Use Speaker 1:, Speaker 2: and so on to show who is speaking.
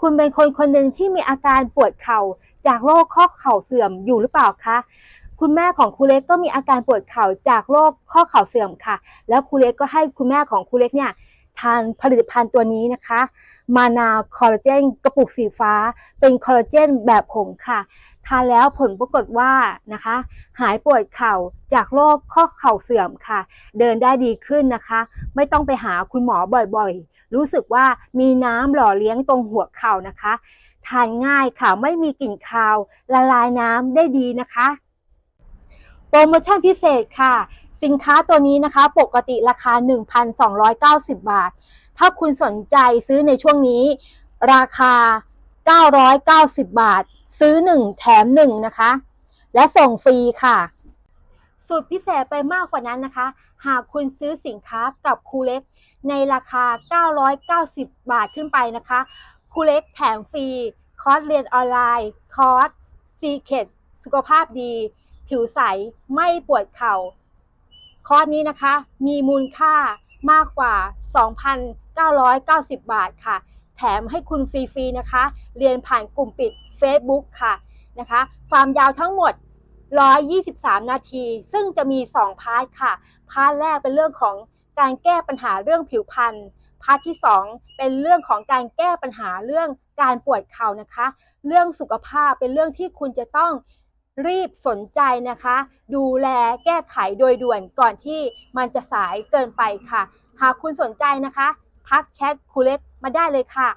Speaker 1: คุณเป็นคนคนหนึ่งที่มีอาการปวดเข่าจากโรคข้อเข่าเสื่อมอยู่หรือเปล่าคะคุณแม่ของครูเล็กก็มีอาการปวดเข่าจากโรคข้อเข่าเสื่อมค่ะ แล้วครูเล็กก็ให้คุณแม่ของครูเล็กเนี่ยทานผลิตภัณฑ์ตัวนี้นะคะ มานาคอลลาเจนกระปุกสีฟ้า เป็นคอลลาเจนแบบผงค่ะ ทานแล้วผลปรากฏว่านะคะ หายปวดเข่าจากโรคข้อเข่าเสื่อมค่ะ เดินได้ดีขึ้นนะคะ ไม่ต้องไปหาคุณหมอบ่อยๆ รู้สึกว่ามีน้ำหล่อเลี้ยงตรงหัวเข่านะคะ ทานง่ายค่ะไม่มีกลิ่นคาว ละลายน้ำได้ดีนะคะ โปรโมชั่นพิเศษค่ะ สินค้าตัวนี้นะคะ ปกติราคา 1,290 บาท ถ้าคุณสนใจซื้อในช่วงนี้ ราคา 990 บาท ซื้อ 1 แถม 1 นะคะ และส่งฟรีค่ะ สุดพิเศษไปมากกว่านั้นนะคะ หากคุณซื้อสินค้ากับครูเล็ก ในราคา 990 บาทขึ้นไปนะคะครูเล็กแถมฟรี คอร์สเรียนออนไลน์ คอร์สซีเคดสุขภาพดี ผิวใส ไม่ปวดเข่า คอร์สนี้นะคะ มีมูลค่ามากกว่า 2,990 บาทค่ะ แถมให้คุณฟรี ๆ นะคะ เรียนผ่านกลุ่มปิด Facebook ค่ะนะคะ ความยาวทั้งหมด 123 นาที ซึ่งจะมี 2 พาร์ทค่ะ พาร์ทแรกเป็นเรื่องของการแก้ปัญหาเรื่องผิวพรรณ พาร์ทที่ 2 เป็นเรื่องของการแก้ปัญหาเรื่องการปวดเข่านะคะ เรื่องสุขภาพเป็นเรื่องที่คุณจะต้องรีบสนใจนะคะ ดูแลแก้ไขโดยด่วนก่อนที่มันจะสายเกินไปค่ะ หากคุณสนใจนะคะ ทักแชทครูเล็กมาได้เลยค่ะ